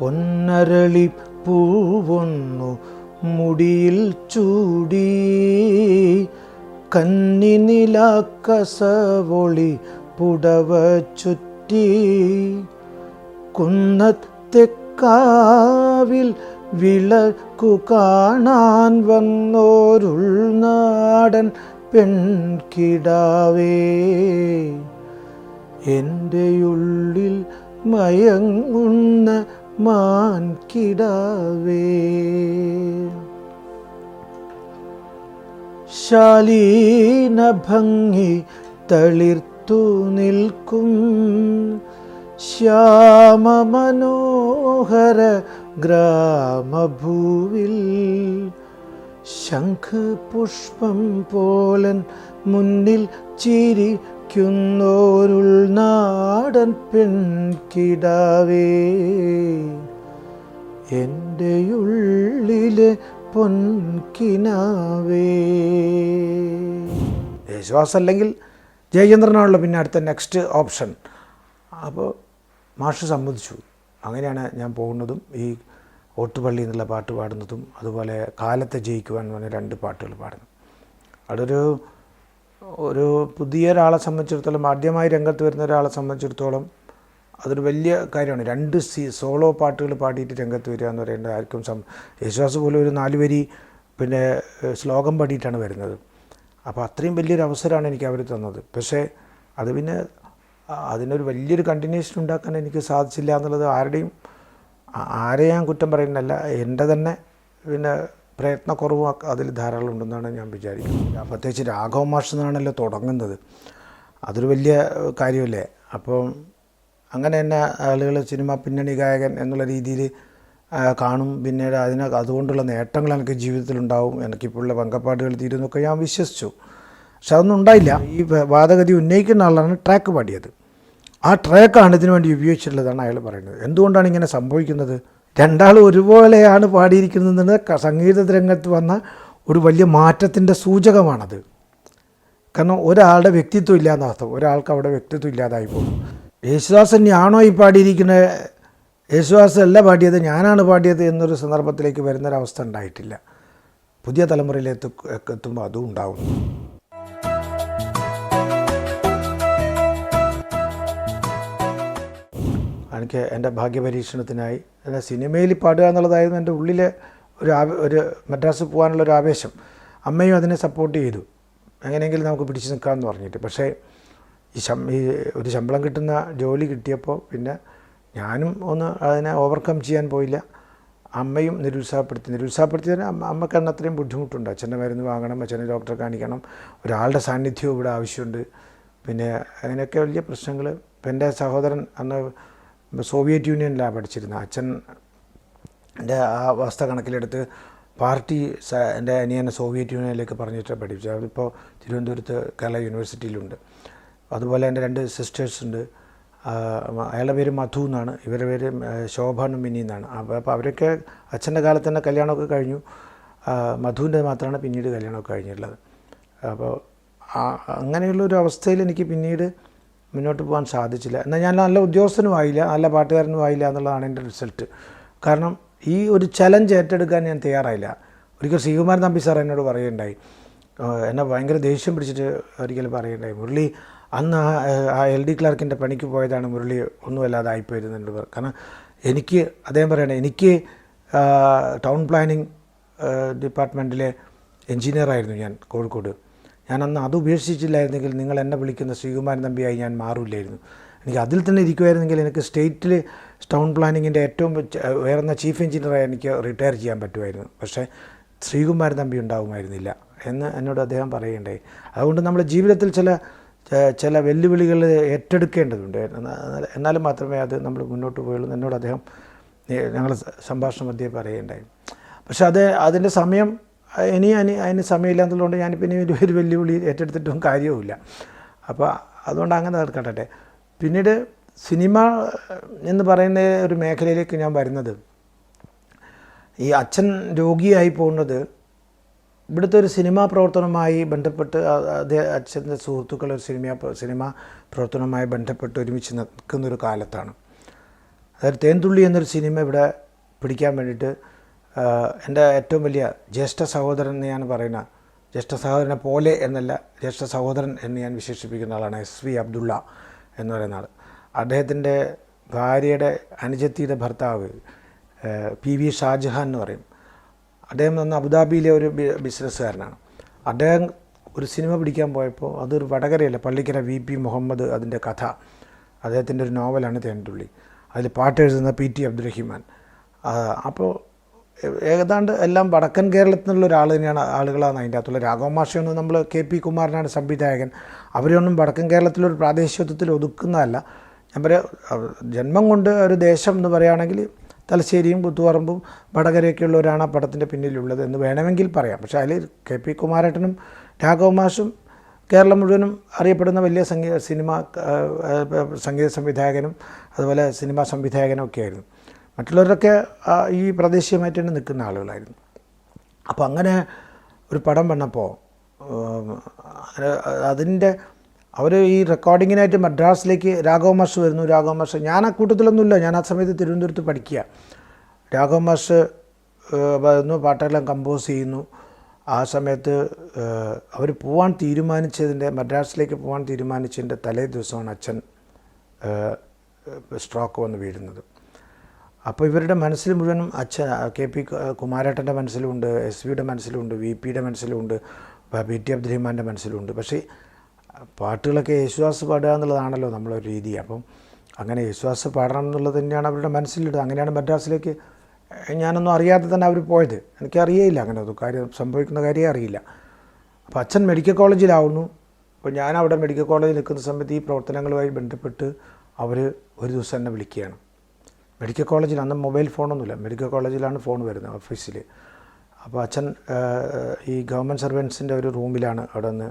പൊന്നരളി പൂവൊന്നു മുടിയിൽ ചൂടി. കന്നിനിലാക്കസവൊളി പുടവ ചുറ്റി. കുന്നത്തെക്കാവിൽ വിളക്കു കാണാൻ വന്നോരുൾനാടൻ പെൺകിടാവേ. എന്റെ ഉള്ളിൽ മയങ്ങുന്ന മാൻകിടാവേ ശാലീന ഭംഗി തളിർത്തു നിൽക്കും. ശ്യാമമനോഹര ഗ്രാമഭൂവിൽ ശംഖ് പുഷ്പം പോലൻ മുന്നിൽ ചിരിക്കുന്നോരുൾ നാടൻ പെൺകിടാവേ എന്റെ ഉള്ളിലെ പൊൻകിനാവേ. യേശുദാസ് അല്ലെങ്കിൽ ജയചന്ദ്രനാണല്ലോ പിന്നെ അടുത്ത നെക്സ്റ്റ് ഓപ്ഷൻ അപ്പോൾ മാഷ് സമ്മതിച്ചു. അങ്ങനെയാണ് ഞാൻ പോകുന്നതും ഈ ഓട്ടുപള്ളി എന്നുള്ള പാട്ട് പാടുന്നതും അതുപോലെ കാലത്തെ ജയിക്കുവാൻ പറഞ്ഞ രണ്ട് പാട്ടുകൾ പാടുന്നു അതൊരു ഒരു പുതിയ ഒരാളെ സംബന്ധിച്ചിടത്തോളം ആദ്യമായി രംഗത്ത് വരുന്ന ഒരാളെ സംബന്ധിച്ചിടത്തോളം അതൊരു വലിയ കാര്യമാണ്. രണ്ട് സി സോളോ പാട്ടുകൾ പാടിയിട്ട് രംഗത്ത് വരിക എന്ന് പറയുന്നത് ആർക്കും സം യേശുദാസ് പോലും ഒരു നാല് വരി പിന്നെ ശ്ലോകം പാടിയിട്ടാണ് വരുന്നത്. അപ്പോൾ അത്രയും വലിയൊരു അവസരമാണ് എനിക്ക് അവർ തന്നത്. പക്ഷേ അത് പിന്നെ അതിനൊരു വലിയൊരു കണ്ടിന്യൂഷൻ ഉണ്ടാക്കാൻ എനിക്ക് സാധിച്ചില്ല എന്നുള്ളത് ആരുടെയും ആരെയും ആരെ ഞാൻ കുറ്റം പറയുന്നതല്ല. എന്റെ തന്നെ പിന്നെ പ്രയത്നക്കുറവും അതിൽ ധാരാളം ഉണ്ടെന്നാണ് ഞാൻ വിചാരിക്കുന്നത്. പ്രത്യേകിച്ച് രാഘവ മാഷ് എന്നാണല്ലോ തുടങ്ങുന്നത്. അതൊരു വലിയ കാര്യമല്ലേ? അപ്പം അങ്ങനെ തന്നെ ആളുകൾ സിനിമ പിന്നണി ഗായകൻ എന്നുള്ള രീതിയിൽ കാണും. പിന്നീട് അതിന് അതുകൊണ്ടുള്ള നേട്ടങ്ങൾ എനിക്ക് ജീവിതത്തിലുണ്ടാവും. എനിക്കിപ്പോഴുള്ള പങ്കപ്പാടുകൾ തീരുന്നൊക്കെ ഞാൻ വിശ്വസിച്ചു. പക്ഷെ അതൊന്നും ഉണ്ടായില്ല. ഈ വാദഗതി ഉന്നയിക്കുന്ന ആളാണ് ട്രാക്ക് പാടിയത്. ആ ട്രാക്കാണ് ഇതിനു വേണ്ടി ഉപയോഗിച്ചിട്ടുള്ളതാണ് അയാൾ പറയുന്നത്. എന്തുകൊണ്ടാണ് ഇങ്ങനെ സംഭവിക്കുന്നത്? രണ്ടാളും ഒരുപോലെയാണ് പാടിയിരിക്കുന്നത് സംഗീത രംഗത്ത് വന്ന ഒരു വലിയ മാറ്റത്തിന്റെ സൂചകമാണത്. കാരണം ഒരാളുടെ വ്യക്തിത്വം ഇല്ലാത്ത അർത്ഥം. ഒരാൾക്ക് അവിടെ വ്യക്തിത്വം ഇല്ലാതായി പോകും. യേശുദാസ് തന്നെയാണോ ഈ പാടിയിരിക്കുന്നത്? യേശുദാസ് അല്ല പാടിയത് ഞാനാണ് പാടിയത് എന്നൊരു സന്ദർഭത്തിലേക്ക് വരുന്നൊരവസ്ഥ ഉണ്ടായിട്ടില്ല. പുതിയ തലമുറയിലെത്തു എത്തുമ്പോൾ അതും ഉണ്ടാവും എനിക്ക് എന്റെ ഭാഗ്യപരീക്ഷണത്തിനായി എന്റെ സിനിമയിൽ പാടുക എന്നുള്ളതായിരുന്നു എന്റെ ഉള്ളിലെ ഒരു ഒരു മദ്രാസ് പോകാനുള്ള ഒരു ആവേശം. അമ്മയും അതിനെ സപ്പോർട്ട് ചെയ്തു. എങ്ങനെയെങ്കിലും നമുക്ക് പിടിച്ചു നിൽക്കാമെന്ന് പറഞ്ഞിട്ട്. പക്ഷേ ഈ ശം ഈ ഒരു ശമ്പളം കിട്ടുന്ന ജോലി കിട്ടിയപ്പോൾ പിന്നെ ഞാനും ഒന്ന് അതിനെ ഓവർകം ചെയ്യാൻ പോയില്ല. അമ്മയും നിരുത്സാഹപ്പെടുത്തി നിരുത്സാഹപ്പെടുത്തിയതിന് അമ്മ അമ്മയ്ക്ക് അന്ന് അത്രയും ബുദ്ധിമുട്ടുണ്ട്. അച്ഛന്റെ മരുന്ന് വാങ്ങണം അച്ഛനെ ഡോക്ടറെ കാണിക്കണം ഒരാളുടെ സാന്നിധ്യവും ഇവിടെ ആവശ്യമുണ്ട്. പിന്നെ അങ്ങനെയൊക്കെ വലിയ പ്രശ്നങ്ങൾ ഇപ്പം എന്റെ സഹോദരൻ അന്ന് സോവിയറ്റ് യൂണിയനിലാണ് പഠിച്ചിരുന്നത്. അച്ഛൻ എന്റെ ആ അവസ്ഥ കണക്കിലെടുത്ത് പാർട്ടി എന്റെ അനിയനെ സോവിയറ്റ് യൂണിയനിലേക്ക് പറഞ്ഞിട്ട് പഠിപ്പിച്ചു അതിപ്പോൾ തിരുവനന്തപുരത്ത് കേരള യൂണിവേഴ്സിറ്റിയിലുണ്ട്. അതുപോലെ എന്റെ രണ്ട് സിസ്റ്റേഴ്സ് ഉണ്ട് അയാളുടെ പേര് മധു എന്നാണ്. ഇവരുടെ പേര് ശോഭാനും മിനി എന്നാണ്. അപ്പോൾ അവരൊക്കെ അച്ഛന്റെ കാലത്ത് തന്നെ കല്യാണമൊക്കെ കഴിഞ്ഞു. മധുവിന്റെ മാത്രമാണ് പിന്നീട് കല്യാണമൊക്കെ കഴിഞ്ഞിട്ടുള്ളത്. അപ്പോൾ അങ്ങനെയുള്ള ഒരു അവസ്ഥയിൽ എനിക്ക് പിന്നീട് മുന്നോട്ട് പോകാൻ സാധിച്ചില്ല. എന്നാൽ ഞാൻ നല്ല ഉദ്യോഗസ്ഥനും ആയില്ല നല്ല പാട്ടുകാരനും ആയില്ല എന്നുള്ളതാണ് എന്റെ റിസൾട്ട്. കാരണം ഈ ഒരു ചലഞ്ച് ഏറ്റെടുക്കാൻ ഞാൻ തയ്യാറായില്ല. ഒരിക്കൽ ശ്രീകുമാരൻ നമ്പി സാർ എന്നോട് പറയുകയുണ്ടായി. എന്നെ ഭയങ്കര ദേഷ്യം പിടിച്ചിട്ട് ഒരിക്കൽ പറയുകയുണ്ടായി. മുരളി അന്ന് ആ, ആ എൽ ഡി ക്ലർക്കിന്റെ പണിക്ക് പോയതാണ് മുരളി ഒന്നുമല്ലാതെ ആയിപ്പോയിരുന്നുണ്ട് കാരണം എനിക്ക് അദ്ദേഹം പറയണേ എനിക്ക് ടൗൺ പ്ലാനിങ് ഡിപ്പാർട്ട്മെന്റിലെ എൻജിനീയറായിരുന്നു ഞാൻ കോഴിക്കോട്. ഞാൻ അന്ന് അത് ഉപേക്ഷിച്ചില്ലായിരുന്നെങ്കിൽ നിങ്ങൾ എന്നെ വിളിക്കുന്ന ശ്രീകുമാരൻ തമ്പിയായി ഞാൻ മാറില്ലായിരുന്നു. എനിക്ക് അതിൽ തന്നെ ഇരിക്കുമായിരുന്നെങ്കിൽ എനിക്ക് സ്റ്റേറ്റിൽ ടൗൺ പ്ലാനിങ്ങിന്റെ ഏറ്റവും ഉയർന്ന ചീഫ് എഞ്ചിനീയറായി എനിക്ക് റിട്ടയർ ചെയ്യാൻ പറ്റുമായിരുന്നു. പക്ഷേ ശ്രീകുമാരൻ തമ്പി ഉണ്ടാവുമായിരുന്നില്ല എന്ന് എന്നോട് അദ്ദേഹം പറയുകയുണ്ടായി. അതുകൊണ്ട് നമ്മുടെ ജീവിതത്തിൽ ചില ചില വെല്ലുവിളികൾ ഏറ്റെടുക്കേണ്ടതുണ്ട്. എന്നാ- എന്നാലും മാത്രമേ അത് നമ്മൾ മുന്നോട്ട് പോയുള്ളൂ എന്നോട് അദ്ദേഹം ഞങ്ങൾ സംഭാഷണ മധ്യേ പറയുകയുണ്ടായി. പക്ഷെ അത് അതിന്റെ സമയം ഇനി അതിന് അതിന് സമയമില്ലാത്തതുകൊണ്ട് ഞാൻ പിന്നെ ഒരു ഒരു വെല്ലുവിളി ഏറ്റെടുത്തിട്ടും കാര്യവുമില്ല. അപ്പോൾ അതുകൊണ്ട് അങ്ങനെ നടക്കട്ടെ. പിന്നീട് സിനിമ എന്ന് പറയുന്ന ഒരു മേഖലയിലേക്ക് ഞാൻ വരുന്നത്. ഈ അച്ഛൻ രോഗിയായി പോകുന്നത് ഇവിടുത്തെ ഒരു സിനിമാ പ്രവർത്തനവുമായി ബന്ധപ്പെട്ട് അദ്ദേഹം അച്ഛന്റെ സുഹൃത്തുക്കൾ ഒരു സിനിമ സിനിമ പ്രവർത്തനവുമായി ബന്ധപ്പെട്ട് ഒരുമിച്ച് നിൽക്കുന്നൊരു കാലത്താണ്. അതായത് തേൻതുള്ളി എന്നൊരു സിനിമ ഇവിടെ പിടിക്കാൻ വേണ്ടിയിട്ട് എന്റെ ഏറ്റവും വലിയ ജ്യേഷ്ഠ സഹോദരൻ എന്ന് ഞാൻ പറയുന്ന ജ്യേഷ്ഠ സഹോദരനെ പോലെ എന്നല്ല ജ്യേഷ്ഠ സഹോദരൻ എന്ന് ഞാൻ വിശേഷിപ്പിക്കുന്ന ആളാണ് എസ് വി അബ്ദുള്ള എന്ന് പറയുന്ന ആൾ അദ്ദേഹത്തിന്റെ ഭാര്യയുടെ അനുജത്തിയുടെ ഭർത്താവ് പി വി ഷാജഹാൻ എന്ന് പറയും. അദ്ദേഹം വന്ന് അബുദാബിയിലെ ഒരു ബിസിനസ്സുകാരനാണ്. അദ്ദേഹം ഒരു സിനിമ പിടിക്കാൻ പോയപ്പോൾ അതൊരു വടകരയല്ല പള്ളിക്കര വി പി മുഹമ്മദ് അതിന്റെ കഥ. അദ്ദേഹത്തിന്റെ ഒരു നോവലാണ് തേൻതുള്ളി. അതിൽ പാട്ട് എഴുതുന്ന പി ടി അബ്ദുറഹിമാൻ. അപ്പോൾ ഏതാണ്ട് എല്ലാം വടക്കൻ കേരളത്തിൽ നിന്നുള്ള ഒരാൾ തന്നെയാണ് ആളുകളാണ് അതിന്റെ അകത്തുള്ള. രാഘവ മാഷയൊന്നും നമ്മൾ കെ പി കുമാറിനാണ് സംവിധായകൻ. അവരെയൊന്നും വടക്കൻ കേരളത്തിലൊരു പ്രാദേശികത്വത്തിൽ ഒതുക്കുന്നതല്ല. ഞാൻ പറയാം ജന്മം കൊണ്ട് ഒരു ദേശം എന്ന് പറയുകയാണെങ്കിൽ തലശ്ശേരിയും കുത്തുപറമ്പും വടകരയൊക്കെയുള്ളവരാണ് ആ പടത്തിന്റെ പിന്നിലുള്ളത് എന്ന് വേണമെങ്കിൽ പറയാം. പക്ഷേ അതിൽ കെ പി കുമാരേട്ടനും രാഘവ മാഷും കേരളം മുഴുവനും അറിയപ്പെടുന്ന വലിയ സംഗീത സിനിമ സംഗീത സംവിധായകനും അതുപോലെ സിനിമാ സംവിധായകനും ഒക്കെ ആയിരുന്നു മറ്റുള്ളവരൊക്കെ ഈ പ്രാദേശികമായിട്ട് തന്നെ നിൽക്കുന്ന ആളുകളായിരുന്നു. അപ്പോൾ അങ്ങനെ ഒരു പടം വന്നപ്പോൾ അതിന്റെ അവർ ഈ റെക്കോർഡിങ്ങിനായിട്ട് മദ്രാസിലേക്ക് രാഘവ മാഷ് വരുന്നു. രാഘവ മാഷ് ഞാൻ ആ കൂട്ടത്തിലൊന്നുമില്ല. ഞാൻ ആ സമയത്ത് തിരുവനന്തപുരത്ത് പഠിക്കുക. രാഘവ മാഷ് വന്നു പാട്ടെല്ലാം കമ്പോസ് ചെയ്യുന്നു. ആ സമയത്ത് അവർ പോവാൻ തീരുമാനിച്ചതിന്റെ മദ്രാസിലേക്ക് പോകാൻ തീരുമാനിച്ചതിന്റെ തലേ ദിവസമാണ് അച്ഛൻ സ്ട്രോക്ക് വന്ന് വീഴുന്നത്. അപ്പോൾ ഇവരുടെ മനസ്സിൽ മുഴുവനും അച്ഛൻ കെ പി കുമാരേട്ടന്റെ മനസ്സിലുണ്ട് എസ് വിയുടെ മനസ്സിലുണ്ട് വി പിയുടെ മനസ്സിലുണ്ട് പി ടി അബ്ദുറഹിമാന്റെ മനസ്സിലുണ്ട്. പക്ഷേ പാട്ടുകളൊക്കെ യേശുദാസ് പാടുക എന്നുള്ളതാണല്ലോ നമ്മളൊരു രീതി. അപ്പം അങ്ങനെ യേശുദാസ് പാടണം എന്നുള്ളത് തന്നെയാണ് അവരുടെ മനസ്സിലിടുന്നത് അങ്ങനെയാണ് മദ്രാസിലേക്ക് ഞാനൊന്നും അറിയാതെ തന്നെ അവർ പോയത്. എനിക്കറിയേയില്ല അങ്ങനെ ഒരു കാര്യം സംഭവിക്കുന്ന കാര്യം അറിയില്ല. അപ്പോൾ അച്ഛൻ മെഡിക്കൽ കോളേജിലാവുന്നു. അപ്പോൾ ഞാൻ അവിടെ മെഡിക്കൽ കോളേജിൽ നിൽക്കുന്ന സമയത്ത് ഈ പ്രവർത്തനങ്ങളുമായി ബന്ധപ്പെട്ട് അവർ ഒരു ദിവസം എന്നെ വിളിക്കുകയാണ്. മെഡിക്കൽ കോളേജിൽ അന്ന് മൊബൈൽ ഫോണൊന്നുമില്ല. മെഡിക്കൽ കോളേജിലാണ് ഫോൺ വരുന്നത് ഓഫീസിൽ അപ്പോൾ അച്ഛൻ ഈ ഗവൺമെന്റ് സർവൻസിന്റെ ഒരു റൂമിലാണ് അവിടെ നിന്ന്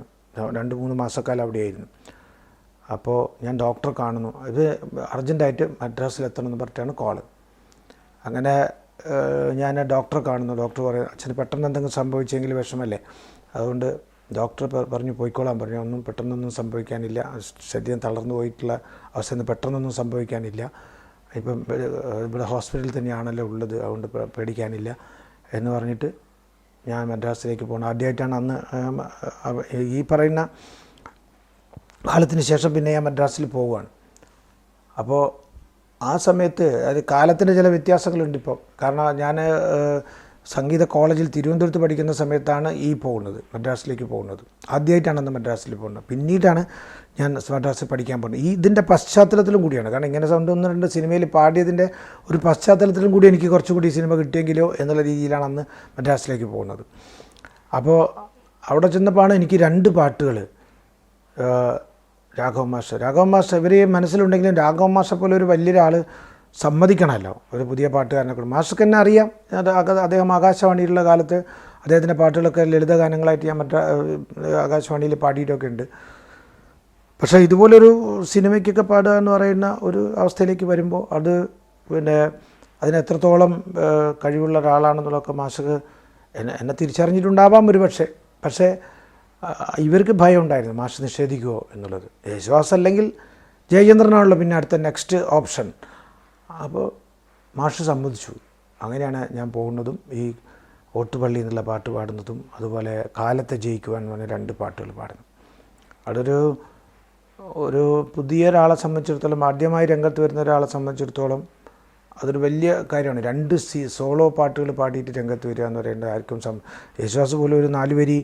രണ്ട് മൂന്ന് മാസക്കാലം അവിടെയായിരുന്നു. അപ്പോൾ ഞാൻ ഡോക്ടറെ കാണുന്നു. ഇത് അർജന്റായിട്ട് മദ്രാസിൽ എത്തണം എന്ന് പറഞ്ഞിട്ടാണ് കോൾ. അങ്ങനെ ഞാൻ ഡോക്ടറെ കാണുന്നു. ഡോക്ടർ പറയും അച്ഛന് പെട്ടെന്ന് എന്തെങ്കിലും സംഭവിച്ചെങ്കിൽ വിഷമല്ലേ? അതുകൊണ്ട് ഡോക്ടർ പറഞ്ഞു പോയിക്കോളാൻ പറഞ്ഞു. ഒന്നും പെട്ടെന്നൊന്നും സംഭവിക്കാനില്ല. ശരീരം തളർന്നു പോയിട്ടുള്ള അവസ്ഥയൊന്നും പെട്ടെന്നൊന്നും സംഭവിക്കാനില്ല. ഇപ്പം ഇവിടെ ഹോസ്പിറ്റലിൽ തന്നെയാണല്ലോ ഉള്ളത് അതുകൊണ്ട് പേടിക്കാനില്ല എന്ന് പറഞ്ഞിട്ട് ഞാൻ മദ്രാസിലേക്ക് പോകണം ആദ്യമായിട്ടാണ് അന്ന് ഈ പറയുന്ന കാലത്തിന് ശേഷം പിന്നെ ഞാൻ മദ്രാസിൽ പോവുകയാണ്. അപ്പോൾ ആ സമയത്ത് അത് കാലത്തിന്റെ ചില വ്യത്യാസങ്ങളുണ്ട് ഇപ്പോൾ കാരണം ഞാൻ സംഗീത കോളേജിൽ തിരുവനന്തപുരത്ത് പഠിക്കുന്ന സമയത്താണ് ഈ പോകുന്നത് മദ്രാസിലേക്ക് പോകുന്നത്. ആദ്യമായിട്ടാണ് അന്ന് മദ്രാസിൽ പോകുന്നത്. പിന്നീടാണ് ഞാൻ മദ്രാസിൽ പഠിക്കാൻ പോകുന്നത്. ഈ ഇതിന്റെ പശ്ചാത്തലത്തിലും കൂടിയാണ്. കാരണം ഇങ്ങനെ സൗണ്ട് ഒന്ന് രണ്ട് സിനിമയിൽ പാടിയതിന്റെ ഒരു പശ്ചാത്തലത്തിലും കൂടി എനിക്ക് കുറച്ചുകൂടി സിനിമ കിട്ടിയെങ്കിലോ എന്നുള്ള രീതിയിലാണ് അന്ന് മദ്രാസിലേക്ക് പോകുന്നത്. അപ്പോൾ അവിടെ ചെന്നപ്പോഴാണ് എനിക്ക് രണ്ട് പാട്ടുകൾ രാഘവ മാഷ് രാഘവ മാഷ് ഇവർ മനസ്സിലുണ്ടെങ്കിലും രാഘവ മാഷ പോലെ ഒരു വലിയൊരാൾ സമ്മതിക്കണമല്ലോ. ഒരു പുതിയ പാട്ടുകാരനെ കൊണ്ട്. മാഷക്ക് എന്നെ അറിയാം. അത് അദ്ദേഹം ആകാശവാണിയിലുള്ള കാലത്ത് അദ്ദേഹത്തിന്റെ പാട്ടുകളൊക്കെ ലളിതഗാനങ്ങളായിട്ട് ഞാൻ മറ്റേ ആകാശവാണിയിൽ പാടിയിട്ടൊക്കെ ഉണ്ട്. പക്ഷേ ഇതുപോലൊരു സിനിമയ്ക്കൊക്കെ പാടുക എന്ന് പറയുന്ന ഒരു അവസ്ഥയിലേക്ക് വരുമ്പോൾ അത് പിന്നെ അതിനെത്രത്തോളം കഴിവുള്ള ഒരാളാണെന്നുള്ളതൊക്കെ മാഷക്ക് എന്നെ എന്നെ തിരിച്ചറിഞ്ഞിട്ടുണ്ടാവാം ഒരു പക്ഷേ. പക്ഷേ ഇവർക്ക് ഭയം ഉണ്ടായിരുന്നു. മാഷ് നിഷേധിക്കുമോ എന്നുള്ളത്. യേശുവാസ് അല്ലെങ്കിൽ ജയചന്ദ്രനാണല്ലോ പിന്നെ അടുത്ത നെക്സ്റ്റ് ഓപ്ഷൻ. അപ്പോൾ മാഷ് സമ്മതിച്ചു. അങ്ങനെയാണ് ഞാൻ പോകുന്നതും ഈ ഓട്ടുപള്ളി എന്നുള്ള പാട്ട് പാടുന്നതും അതുപോലെ കാലത്തെ ജയിക്കുവാൻ പറഞ്ഞ രണ്ട് പാട്ടുകൾ പാടുന്നു അതൊരു ഒരു പുതിയ ഒരാളെ സംബന്ധിച്ചിടത്തോളം ആദ്യമായി രംഗത്ത് വരുന്ന ഒരാളെ സംബന്ധിച്ചിടത്തോളം അതൊരു വലിയ കാര്യമാണ്. രണ്ട് സി സോളോ പാട്ടുകൾ പാടിയിട്ട് രംഗത്ത് വരിക എന്ന് പറയുന്നത് ആർക്കും സം യേശുദാസ് പോലും ഒരു നാല് വരി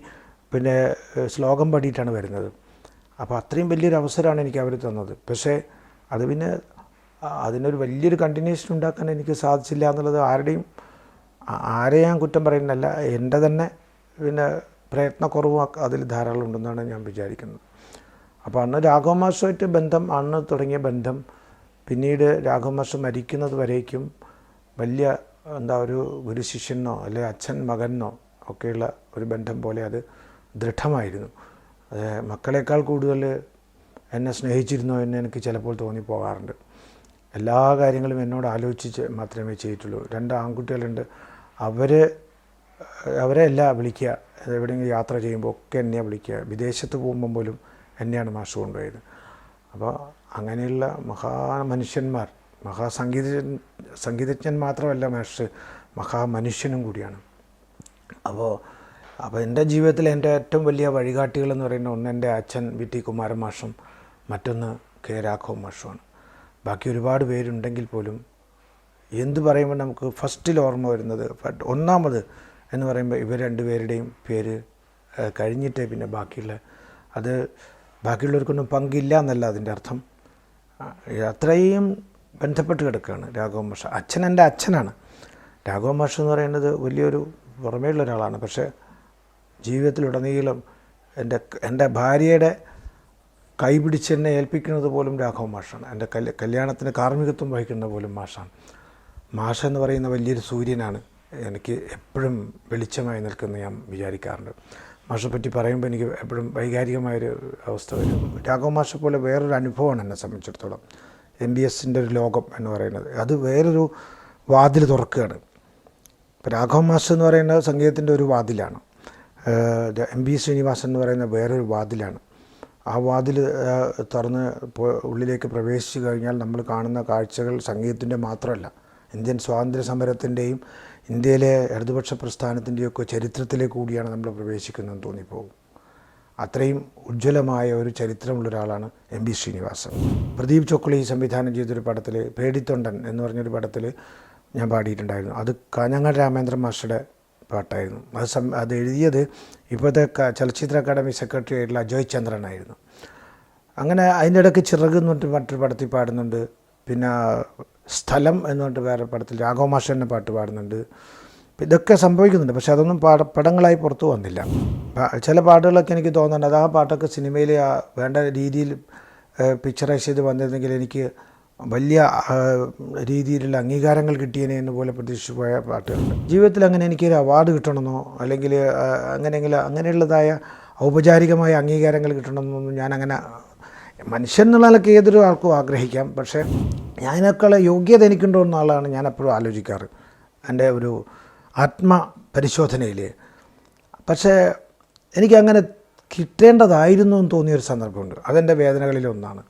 പിന്നെ ശ്ലോകം പാടിയിട്ടാണ് വരുന്നത്. അപ്പോൾ അത്രയും വലിയൊരു അവസരമാണ് എനിക്ക് അവർ തന്നത്. പക്ഷേ അത് പിന്നെ അതിനൊരു വലിയൊരു കണ്ടിന്യൂഷൻ ഉണ്ടാക്കാൻ എനിക്ക് സാധിച്ചില്ല എന്നുള്ളത് ആരുടെയും ആരെ ഞാൻ കുറ്റം പറയുന്നതല്ല. എന്റെ തന്നെ പിന്നെ പ്രയത്നക്കുറവും അതിൽ ധാരാളം ഉണ്ടെന്നാണ് ഞാൻ വിചാരിക്കുന്നത്. അപ്പോൾ അന്ന് രാഘവമാഷുമായിട്ട് ബന്ധം അന്ന് തുടങ്ങിയ ബന്ധം പിന്നീട് രാഘവ മാഷ് മരിക്കുന്നത് വരേക്കും വലിയ എന്താ ഒരു ഗുരുശിഷ്യനോ അല്ലെ അച്ഛൻ മകനോ ഒക്കെയുള്ള ഒരു ബന്ധം പോലെ അത് ദൃഢമായിരുന്നു. അത് മക്കളെക്കാൾ കൂടുതൽ എന്നെ സ്നേഹിച്ചിരുന്നോ എന്ന് എനിക്ക് ചിലപ്പോൾ തോന്നിപ്പോകാറുണ്ട്. എല്ലാ കാര്യങ്ങളും എന്നോട് ആലോചിച്ച് മാത്രമേ ചെയ്തിട്ടുള്ളൂ. രണ്ട് ആൺകുട്ടികളുണ്ട്. അവർ അവരെ അല്ല വിളിക്കുക. എവിടെയെങ്കിലും യാത്ര ചെയ്യുമ്പോൾ ഒക്കെ എന്നെയാണ് വിളിക്കുക. വിദേശത്ത് പോകുമ്പം പോലും എന്നെയാണ് മാഷ് കൊണ്ടുപോയത്. അപ്പോൾ അങ്ങനെയുള്ള മഹാ മനുഷ്യന്മാർ മഹാസംഗീതജ്ഞൻ സംഗീതജ്ഞൻ മാത്രമല്ല മാഷ് മഹാമനുഷ്യനും കൂടിയാണ്. അപ്പോൾ അപ്പോൾ എന്റെ ജീവിതത്തിൽ എന്റെ ഏറ്റവും വലിയ വഴികാട്ടികൾ എന്ന് പറയുന്ന ഒന്ന് എന്റെ അച്ഛൻ വി ടി കുമാരൻ മാഷും മറ്റൊന്ന് കെ രാഘവ മാഷുമാണ്. ബാക്കി ഒരുപാട് പേരുണ്ടെങ്കിൽ പോലും എന്ത് പറയുമ്പോൾ നമുക്ക് ഫസ്റ്റിൽ ഓർമ്മ വരുന്നത് ഒന്നാമത് എന്ന് പറയുമ്പോൾ ഇവർ രണ്ടുപേരുടെയും പേര് കഴിഞ്ഞിട്ടേ പിന്നെ ബാക്കിയുള്ള അത് ബാക്കിയുള്ളവർക്കൊന്നും പങ്കില്ല എന്നല്ല അതിന്റെ അർത്ഥം. അത്രയും ബന്ധപ്പെട്ട് കിടക്കുകയാണ് രാഘവ മാഷ. അച്ഛൻ എന്റെ അച്ഛനാണ്. രാഘവ മാഷ എന്ന് പറയുന്നത് വലിയൊരു പുറമേയുള്ള ഒരാളാണ്. പക്ഷേ ജീവിതത്തിലുടനീളം എന്റെ എന്റെ ഭാര്യയുടെ കൈ പിടിച്ച് എന്നെ ഏൽപ്പിക്കുന്നത് പോലും രാഘവ മാഷാണ്. എന്റെ കൽ കല്യാണത്തിന് കാർമ്മികത്വം വഹിക്കുന്നത് പോലും മാഷാണ്. മാഷ എന്ന് പറയുന്ന വലിയൊരു സൂര്യനാണ് എനിക്ക് എപ്പോഴും വെളിച്ചമായി നിൽക്കുന്ന ഞാൻ വിചാരിക്കാറുണ്ട്. പറ്റി പറയുമ്പോൾ എനിക്ക് എപ്പോഴും വൈകാരികമായൊരു അവസ്ഥ വരും. രാഘവ മാഷെ പോലെ വേറൊരു അനുഭവമാണ് എന്നെ സംബന്ധിച്ചിടത്തോളം. എം ബി എസിന്റെ ഒരു ലോകം എന്ന് പറയുന്നത്. അത് വേറൊരു വാതിൽ തുറക്കുകയാണ്. ഇപ്പോൾ രാഘവ മാഷ എന്ന് പറയുന്നത് സംഗീതത്തിന്റെ ഒരു വാതിലാണ്. എം ബി ശ്രീനിവാസൻ എന്ന് പറയുന്ന വേറൊരു വാതിലാണ്. ആ വാതിൽ തുറന്ന് ഉള്ളിലേക്ക് പ്രവേശിച്ചു കഴിഞ്ഞാൽ നമ്മൾ കാണുന്ന കാഴ്ചകൾ സംഗീതത്തിന്റെ മാത്രമല്ല. ഇന്ത്യൻ സ്വാതന്ത്ര്യ സമരത്തിന്റെയും ഇന്ത്യയിലെ ഇടതുപക്ഷ പ്രസ്ഥാനത്തിന്റെയൊക്കെ ചരിത്രത്തിലേക്ക് കൂടിയാണ് നമ്മൾ പ്രവേശിക്കുന്നതെന്ന് തോന്നിപ്പോകും. അത്രയും ഉജ്ജ്വലമായ ഒരു ചരിത്രമുള്ള ഒരാളാണ് എം ബി ശ്രീനിവാസൻ. പ്രദീപ് ചൊക്കളി സംവിധാനം ചെയ്തൊരു പടത്തിൽ പേടിത്തൊണ്ടൻ എന്ന് പറഞ്ഞൊരു പടത്തിൽ ഞാൻ പാടിയിട്ടുണ്ടായിരുന്നു. അത് കാഞ്ഞങ്ങാട് രാമേന്ദ്രൻ മാസ്റ്ററുടെ പാട്ടായിരുന്നു. അത് സം അത് എഴുതിയത് ഇപ്പോഴത്തെ ചലച്ചിത്ര അക്കാദമി സെക്രട്ടറി ആയിട്ടുള്ള അജോയ് ചന്ദ്രനായിരുന്നു. അങ്ങനെ അതിന്റെ ഇടയ്ക്ക് ചിറക് എന്ന് പറഞ്ഞിട്ട് മറ്റൊരു പടത്തിൽ പാടുന്നുണ്ട്. പിന്നെ സ്ഥലം എന്ന് പറഞ്ഞിട്ട് വേറെ പടത്തിൽ രാഘവ മാഷന്റെ പാട്ട് പാടുന്നുണ്ട്. ഇതൊക്കെ സംഭവിക്കുന്നുണ്ട്. പക്ഷെ അതൊന്നും പാട പടങ്ങളായി പുറത്തു വന്നില്ല. ചില പാട്ടുകളൊക്കെ എനിക്ക് തോന്നുന്നുണ്ട്. അത് ആ പാട്ടൊക്കെ സിനിമയിൽ വേണ്ട രീതിയിൽ പിക്ചറൈസ് ചെയ്ത് വന്നിരുന്നെങ്കിൽ എനിക്ക് വലിയ രീതിയിലുള്ള അംഗീകാരങ്ങൾ കിട്ടിയതിനെ എന്ന് പോലെ പ്രതീക്ഷിച്ചു പോയ പാട്ടുകളുണ്ട്. ജീവിതത്തിൽ അങ്ങനെ എനിക്കൊരു അവാർഡ് കിട്ടണമെന്നോ അല്ലെങ്കിൽ അങ്ങനെയെങ്കിലും അങ്ങനെയുള്ളതായ ഔപചാരികമായ അംഗീകാരങ്ങൾ കിട്ടണമെന്നൊന്നും ഞാൻ അങ്ങനെ മനുഷ്യൻ എന്നുള്ള ഏതൊരു ആൾക്കും ആഗ്രഹിക്കാം. പക്ഷേ ഞാനൊക്കെ യോഗ്യത എനിക്കുണ്ടോ എന്നുള്ളതാണ് ഞാൻ എപ്പോഴും ആലോചിക്കാറ്. എന്റെ ഒരു ആത്മ പരിശോധനയിൽ പക്ഷേ എനിക്കങ്ങനെ കിട്ടേണ്ടതായിരുന്നു എന്ന് തോന്നിയൊരു സന്ദർഭമുണ്ട്. അതെന്റെ വേദനകളിലൊന്നാണ്